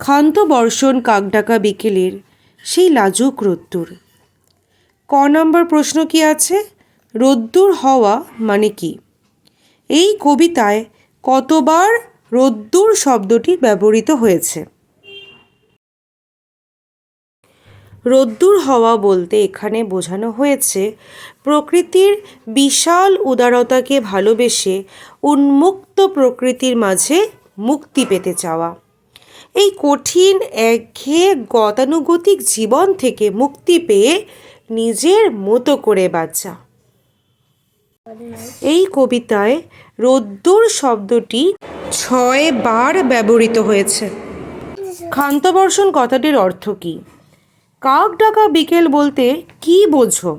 ক্ষান্ত বর্ষণ কাকডাকা বিকেলের সেই লাজুক রোদ্দুর। ক নম্বর প্রশ্ন কি আছে? রোদ্দুর হওয়া মানে কি? এই কবিতায় কতবার রোদ্দুর শব্দটি ব্যবহৃত হয়েছে? রোদ্দুর হওয়া বলতে এখানে বোঝানো হয়েছে, প্রকৃতির বিশাল উদারতাকে ভালোবেসে উন্মুক্ত প্রকৃতির মাঝে মুক্তি পেতে চাওয়া। এই কঠিন একঘেয়ে গতানুগতিক জীবন থেকে মুক্তি পেয়ে নিজের মতো করে বাঁচা। এই কবিতায় রোদ্দুর শব্দটি ছয় বার ব্যবহৃত হয়েছে। ক্ষান্তবর্ষণ কথাটির অর্থ কী? কাক ডাকা বিকেল বলতে কি বোঝো?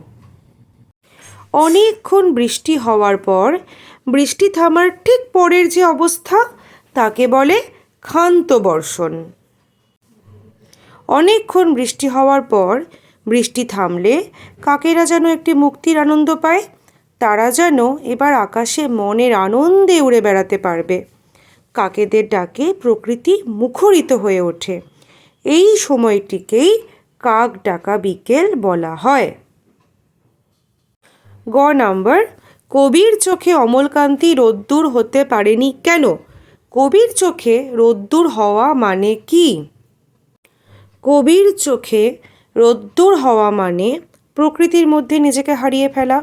অনেকক্ষণ বৃষ্টি হওয়ার পর বৃষ্টি থামার ঠিক পরের যে অবস্থা, তাকে বলে ক্ষান্ত বর্ষণ। অনেকক্ষণ বৃষ্টি হওয়ার পর বৃষ্টি থামলে কাকেরা যেন একটি মুক্তির আনন্দ পায়, তারা যেন এবার আকাশে মনের আনন্দে উড়ে বেড়াতে পারবে। কাকেদের ডাকে প্রকৃতি মুখরিত হয়ে ওঠে। এই সময়টিকেই কাক ডাকা বিকেল বলা হয়। গ নাম্বার, কবির চোখে অমলকান্তি রোদ্দুর হতে পারেনি কেন? কবির চোখে রোদ্দুর হওয়া মানে কি? কবির চোখে রোদ্দুর হওয়া মানে প্রকৃতির মধ্যে নিজেকে হারিয়ে ফেলা।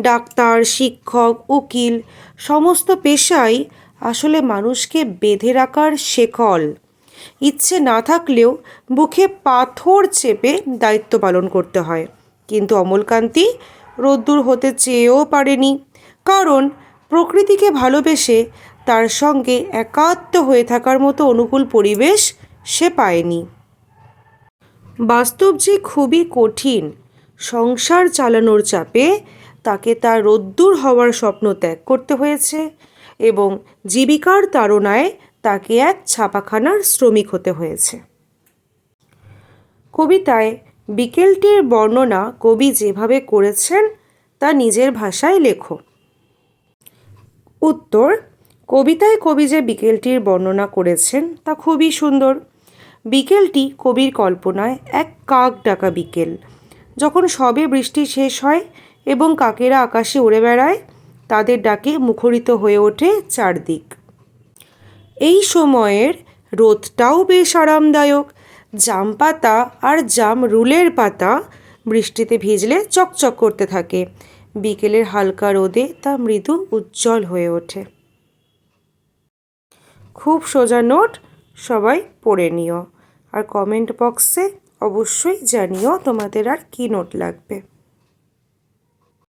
ডাক্তার, শিক্ষক, উকিল, সমস্ত পেশাই আসলে মানুষকে বেঁধে রাখার শেকল। ইচ্ছে না থাকলেও বুকে পাথর চেপে দায়িত্ব পালন করতে হয়। কিন্তু অমলকান্তি রোদ্দুর হতে চেয়েও পারেনি। কারণ প্রকৃতিকে ভালোবেসে তার সঙ্গে একাত্ম হয়ে থাকার মতো অনুকূল পরিবেশ সে পায়নি। বাস্তব যে খুবই কঠিন সংসার চালানোর চাপে তাকে তার রোদ্দুর হওয়ার স্বপ্ন ত্যাগ করতে হয়েছে এবং জীবিকার তাড়নায় তাকে এক ছাপাখানার শ্রমিক হতে হয়েছে। কবিতায় বিকেলটির বর্ণনা কবি যেভাবে করেছেন তা নিজের ভাষায় লেখো। উত্তর কবিতায় কবি যে বিকেলটির বর্ণনা করেছেন তা খুবই সুন্দর। বিকেলটি কবির কল্পনায় এক কাক ডাকা বিকেল। যখন সবে বৃষ্টি শেষ হয় এবং কাকেরা আকাশে উড়ে বেড়ায়, তাদের ডাকে মুখরিত হয়ে ওঠে চারদিক। এই সময়ের রোদটাও বেশ আরামদায়ক। জাম পাতা আর জাম রুলের পাতা বৃষ্টিতে ভিজলে চকচক করতে থাকে। বিকেলের হালকা রোদে তা মৃদু উজ্জ্বল হয়ে ওঠে। খুব সোজা নোট সবাই পড়ে নিও। আর কমেন্ট বক্সে অবশ্যই জানিও তোমাদের আর কী নোট লাগবে।